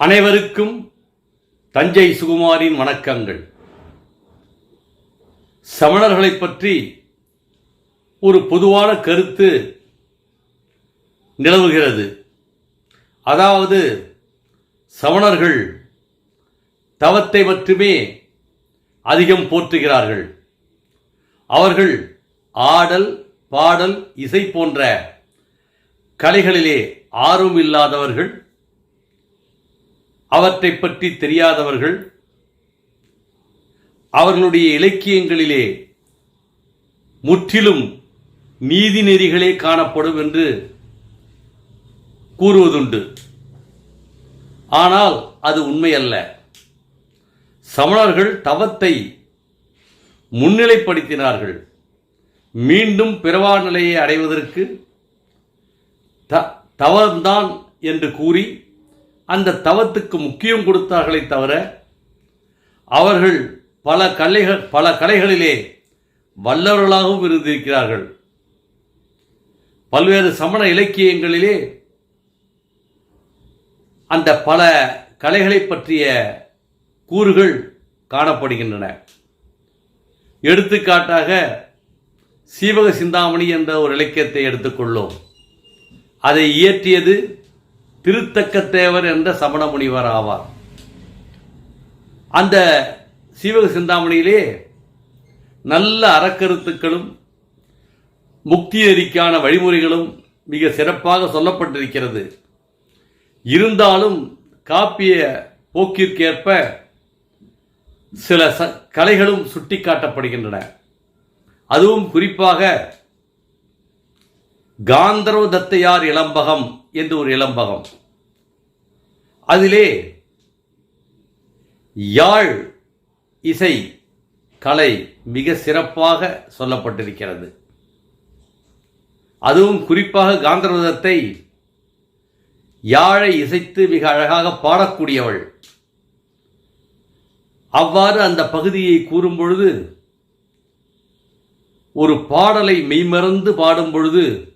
அனைவருக்கும் தஞ்சை சுகுமாரின் வணக்கங்கள். சமணர்களைப் பற்றி ஒரு பொதுவான கருத்து நிலவுகிறது. அதாவது சமணர்கள் தவத்தை மட்டுமே அதிகம் போற்றுகிறார்கள். அவர்கள் ஆடல் பாடல் இசை போன்ற கலைகளிலே ஆர்வம் இல்லாதவர்கள் அவற்றை பற்றி தெரியாதவர்கள் அவர்களுடைய இலக்கியங்களிலே முற்றிலும் நீதி நெறிகளே காணப்படும் என்று கூறுவதுண்டு. ஆனால் அது உண்மையல்ல. சமணர்கள் தவத்தை முன்னிலைப்படுத்தினார்கள். மீண்டும் பிறவா நிலையை அடைவதற்கு த தவம்தான் என்று கூறி அந்த தவத்துக்கு முக்கியம் கொடுத்தார்களே தவிர அவர்கள் பல கலைகள் பல கலைகளிலே வல்லவர்களாகவும் இருந்திருக்கிறார்கள். பல்வேறு சமண இலக்கியங்களிலே அந்த பல கலைகளை பற்றிய கூறுகள் காணப்படுகின்றன. எடுத்துக்காட்டாக சீவக சிந்தாமணி என்ற ஒரு இலக்கியத்தை எடுத்துக்கொள்ளோம். அதை இயற்றியது திருத்தக்கத்தேவர் என்ற சமண முனிவர் ஆவார். அந்த சீவக சிந்தாமணியிலே நல்ல அறக்கருத்துக்களும் முக்தி நெறிக்கான வழிமுறைகளும் மிக சிறப்பாக சொல்லப்பட்டிருக்கிறது. இருந்தாலும் காப்பிய போக்கிற்கேற்ப சில ச கலைகளும் சுட்டிக்காட்டப்படுகின்றன. அதுவும் குறிப்பாக காந்தர்வ தத்தையார் இளம்பகம் என்று ஒரு இளம்பகம்? அதிலே யாழ் இசை கலை மிக சிறப்பாக சொல்லப்பட்டிருக்கிறது. அதுவும் குறிப்பாக காந்தர்வதத்தை யாழை இசைத்து மிக அழகாக பாடக்கூடியவள். அவ்வாறு அந்த பகுதியை கூறும் பொழுது ஒரு பாடலை மெய்மறந்து பாடும் பொழுது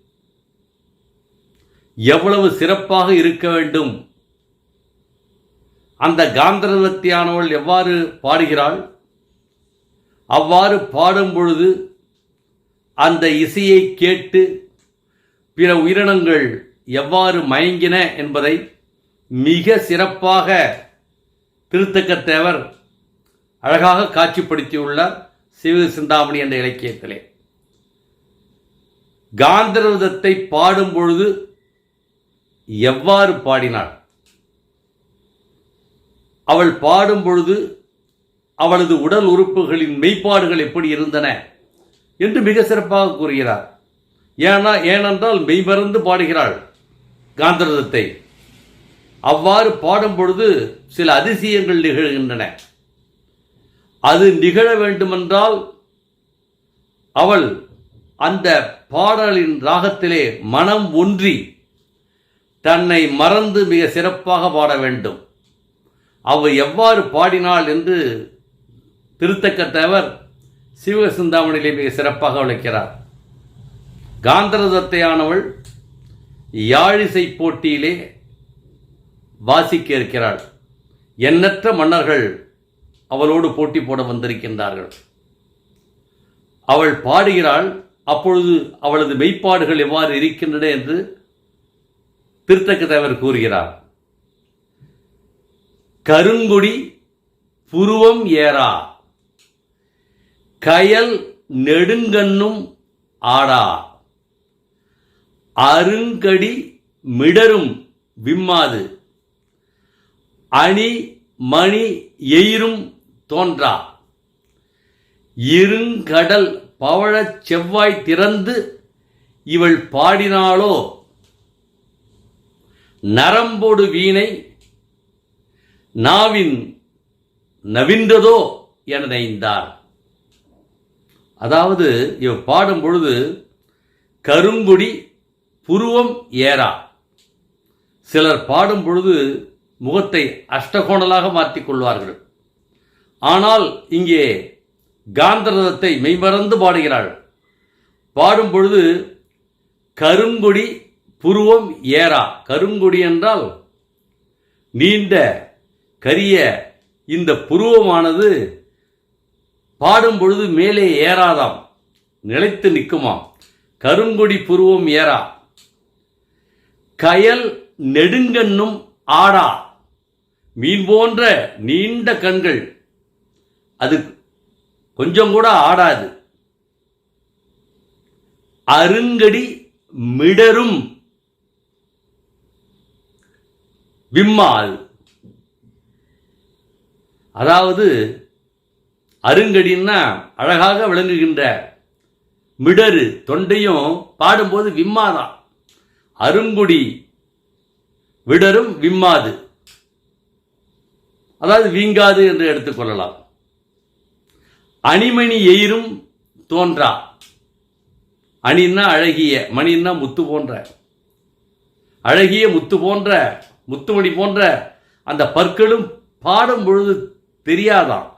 எவ்வளவு சிறப்பாக இருக்க வேண்டும்? அந்த காந்தரவத்தியானவள் எவ்வாறு பாடுகிறாள்? அவ்வாறு பாடும் பொழுது அந்த இசையை கேட்டு பிற உயிரினங்கள் எவ்வாறு மயங்கின என்பதை மிக சிறப்பாக திருத்தக்கத்தேவர் அழகாக காட்சிப்படுத்தியுள்ளார் சிவ சிந்தாமணி என்ற இலக்கியத்திலே. காந்தரதத்தை பாடும் பொழுது எவ்வாறு பாடினாள்? அவள் பாடும் பொழுது அவளது உடல் உறுப்புகளின் மெய்ப்பாடுகள் எப்படி இருந்தன என்று மிக சிறப்பாக கூறுகிறார். ஏனா ஏனென்றால் மெய்மறந்து பாடுகிறாள் காந்தரதத்தை. அவ்வாறு பாடும் பொழுது சில அதிசயங்கள் நிகழ்கின்றன. அது நிகழ வேண்டுமென்றால் அவள் அந்த பாடலின் ராகத்திலே மனம் ஒன்றி தன்னை மறந்து மிக சிறப்பாக பாட வேண்டும். அவள் எவ்வாறு பாடினாள் என்று திருத்தக்கத்தவர் சிவசிந்தாமணியிலே மிக சிறப்பாக விளக்கிறார். காந்தரதத்தையானவள் யாழிசை போட்டியிலே வாசிக்க இருக்கிறாள் எண்ணற்ற மன்னர்கள் அவளோடு போட்டி போட வந்திருக்கின்றார்கள். அவள் பாடுகிறாள் அப்பொழுது அவளது மெய்ப்பாடுகள் எவ்வாறு இருக்கின்றன என்று திருத்தக்கத்தவர் கூறுகிறார். கருங்குடி புருவம் ஏறா. கயல் நெடுங்கண்ணும் ஆடா. அருங்கடி மிடரும் விம்மாது. அணி மணி எயிரும் தோன்றா. இருங்கடல் பவழச் செவ்வாய் திறந்து இவள் பாடினாளோ நரம்போடு வீணை நாவின் நவின்றதோ என நைந்தார் அதாவது இவர் பாடும் பொழுது கருங்குடி புருவம் ஏறா. சிலர் பாடும் பொழுது முகத்தை அஷ்டகோணலாக மாற்றிக்கொள்வார்கள் ஆனால் இங்கே காந்தரதத்தை மெய்மறந்து பாடுகிறாள். பாடும் பொழுது கருங்குடி புருவம் ஏறா. கருங்கொடி என்றால் நீண்ட கரிய இந்த புருவமானது பாடும் பொழுது மேலே ஏறாதாம் நிலைத்து நிற்குமாம். கருங்கொடி புருவம் ஏறா. கயல் நெடுங்கண்ணும் ஆடா. மீன் போன்ற நீண்ட கண்கள். அது கொஞ்சம் கூட ஆடாது. அருங்கடி மிடரும் விம்மால். அதாவது அருங்கடின்னா அழகாக விளங்குகின்ற மிடரு தொண்டையும் பாடும்போது விம்மாதான். அருங்குடி விடரும் விம்மாது. அதாவது வீங்காது என்று எடுத்துக்கொள்ளலாம் அணிமணி எயிரும் தோன்றா. அணின்னா அழகிய மணின்னா முத்து போன்ற. அழகிய முத்து போன்ற முத்துமணி போன்ற அந்த பற்களும் பாடும் பொழுது தெரியாதாம்.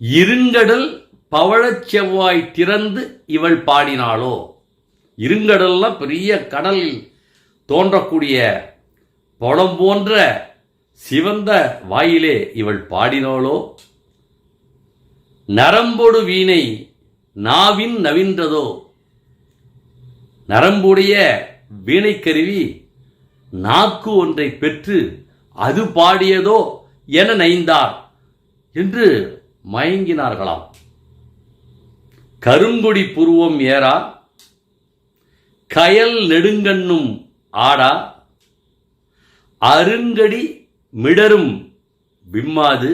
இருங்கடல் பவழச் செவ்வாய் திறந்து இவள் பாடினாளோ? இருங்கடல்லாம் பெரிய கடலில் தோன்றக்கூடிய பழம் போன்ற சிவந்த வாயிலே இவள் பாடினாளோ? நரம்பொடு வீணை நாவின் நவின்றதோ? நரம்புடைய வீணைக்கருவி நாக்கு ஒன்றை பெற்று அது பாடியதோ என நைந்தார் என்று மயங்கினார்களாம். கருங்குடி புருவம் ஏறா கயல் நெடுங்கண்ணும் ஆடா அருங்கடி மிடரும் விம்மாது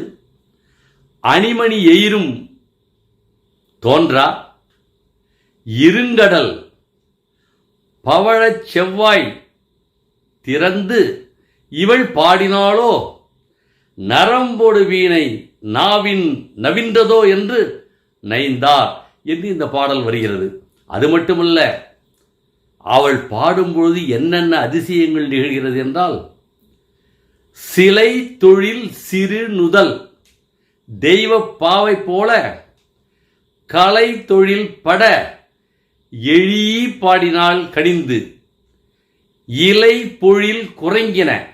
அணிமணி எயிரும் தோன்றா இருங்கடல் பவழச் செவ்வாய் திறந்து இவள் பாடினாளோ? நரம்பொடு வீணை நாவின் நவின்றதோ என்று நைந்தார் என்று இந்த பாடல் வருகிறது. அது மட்டுமல்ல அவள் பாடும்பொழுது என்னென்ன அதிசயங்கள் நிகழ்கிறது என்றால் சிலை தொழில் சிறு நுதல் தெய்வ பாவை போல கலை தொழில் பட எழி பாடினால் கடிந்து இலை பொழில் குறைங்கின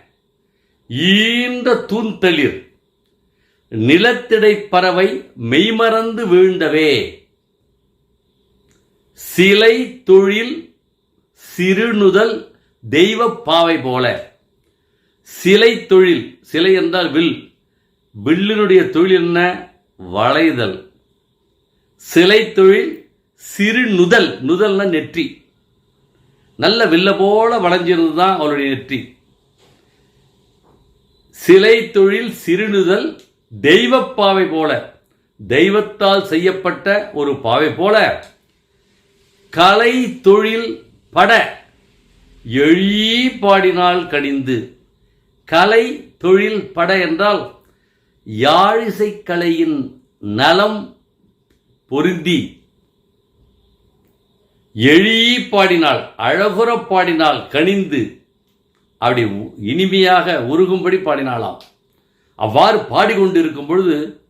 ஈன்ற தூந்தளிர் நிலத்திடை பறவை மெய்மறந்து வீழ்ந்தவே. சிலை தொழில் சிறுநுதல் தெய்வ பாவை போல. சிலை தொழில் சிலை என்றால் வில். வில்லினுடைய தொழில் என்ன? வளைதல். சிலை தொழில் சிறு நுதல் நுதல்னா நெற்றி. நல்ல வில்ல போல வளைஞ்சிருந்தது தான் அவளுடைய நெற்றி. சிலை தொழில் சிறுநுதல் தெய்வப்பாவை போல. தெய்வத்தால் செய்யப்பட்ட ஒரு பாவை போல. கலை தொழில் பட. எழி பாடினால் கடிந்து கலை தொழில் பட என்றால் யாழிசை கலையின் நலம் பொருந்தி. எழி பாடினால் அழகுற பாடினால் கனிந்து அப்படி உ- இனிமையாக உருகும்படி பாடினாளாம். அவ்வாறு பாடிக்கொண்டிருக்கும் பொழுது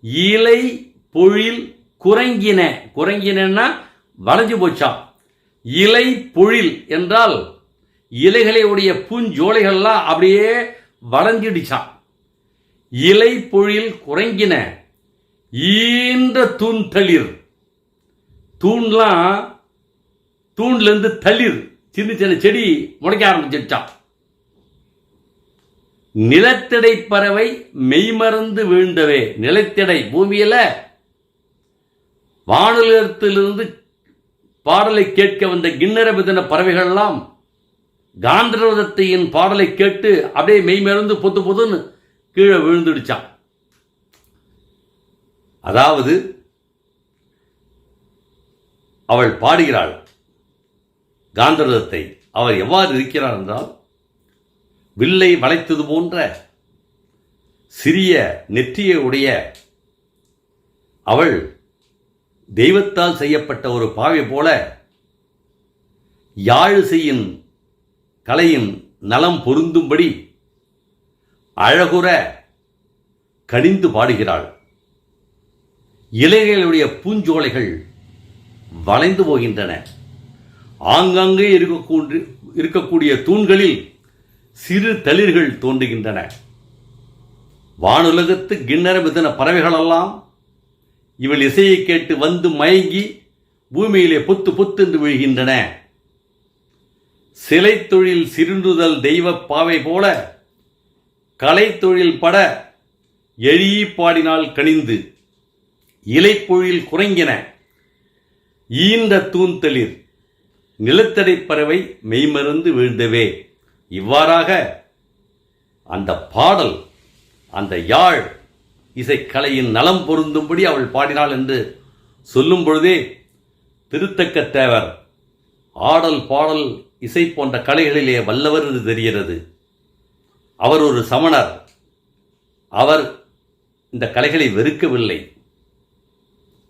இலை பொழில் குரங்கின குரங்கினா வளைஞ்சு போச்சாம். இலை பொழில் என்றால் இலைகளையுடைய பூஞ்சோலைகள்லாம் அப்படியே வளைஞ்சிடுச்சான் இலை பொழில் குரங்கின ஈன்ற தூண் தளிர். தூண்லாம் தூண்ல இருந்து தளிர் சின்ன சின்ன செடி முளைக்க ஆரம்பிச்சிருச்சான் நிலத்திடை பறவை மெய்மறந்து வீழ்ந்தவே நிலத்திடை பூமியில வானுலகத்திலிருந்து பாடலை கேட்க வந்த கிண்ணரபிதன பறவைகள்லாம் காந்தரவதத்தையின் பாடலை கேட்டு அப்படியே மெய்மறந்து பொத்து பொத்துன்னு கீழே விழுந்துடுச்சான் அதாவது அவள் பாடுகிறாள். காந்தரதத்தை அவர் எவ்வாறு இருக்கிறார் என்றால் வில்லை வளைத்தது போன்ற சிறிய நெற்றியை உடைய அவள் தெய்வத்தால் செய்யப்பட்ட ஒரு பாவை போல யாழிசையின் கலையின் நலம் பொருந்தும்படி அழகுற கடிந்து பாடுகிறாள். இலைகளுடைய பூஞ்சோலைகள் வளைந்து போகின்றன. ஆங்காங்கே இருக்கக்கூடிய இருக்கக்கூடிய தூண்களில் சிறு தளிர்கள் தோன்றுகின்றன. வானுலகத்து கிண்ணற மிதன பறவைகளெல்லாம் இவள் இசையை கேட்டு வந்து மயங்கி பூமியிலே புத்து பொத்து என்று விழுகின்றன. சிலை தொழில் சிறுந்துதல் தெய்வ பாவை போல கலைத்தொழில் பட எழி பாடினால் கனிந்து இலைப்பொழில் குறைங்கின ஈந்த தூண்தளிர் நிலத்தடை பறவை மெய்மறந்து வீழ்ந்தவே. இவ்வாறாக அந்த பாடல் அந்த யாழ் இசைக்கலையின் நலம் பொருந்தும்படி அவள் பாடினாள் என்று சொல்லும் பொழுதே திருத்தக்க தேவர் ஆடல் பாடல் இசை போன்ற கலைகளிலே வல்லவர் என்று தெரிகிறது. அவர் ஒரு சமணர். அவர் இந்த கலைகளை வெறுக்கவில்லை.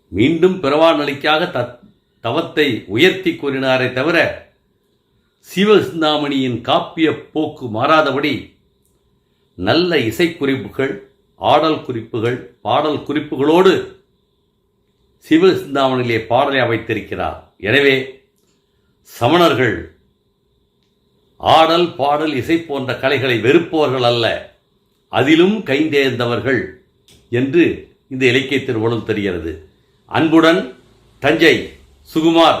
மீண்டும் பிறவா நிலைக்காக தத் தவத்தை உயர்த்தி கூறினாரே தவிர சிவசிந்தாமணியின் காப்பிய போக்கு மாறாதபடி நல்ல இசைக்குறிப்புகள் ஆடல் குறிப்புகள் பாடல் குறிப்புகளோடு சிவசிந்தாமணியிலே பாடலை அமைத்திருக்கிறார். எனவே சமணர்கள் ஆடல் பாடல் இசை போன்ற கலைகளை வெறுப்பவர்கள் அல்ல அதிலும் கைந்தேர்ந்தவர்கள் என்று இந்த இலக்கிய திருவள்ளும் தெரிகிறது. அன்புடன் தஞ்சை சுகுமார்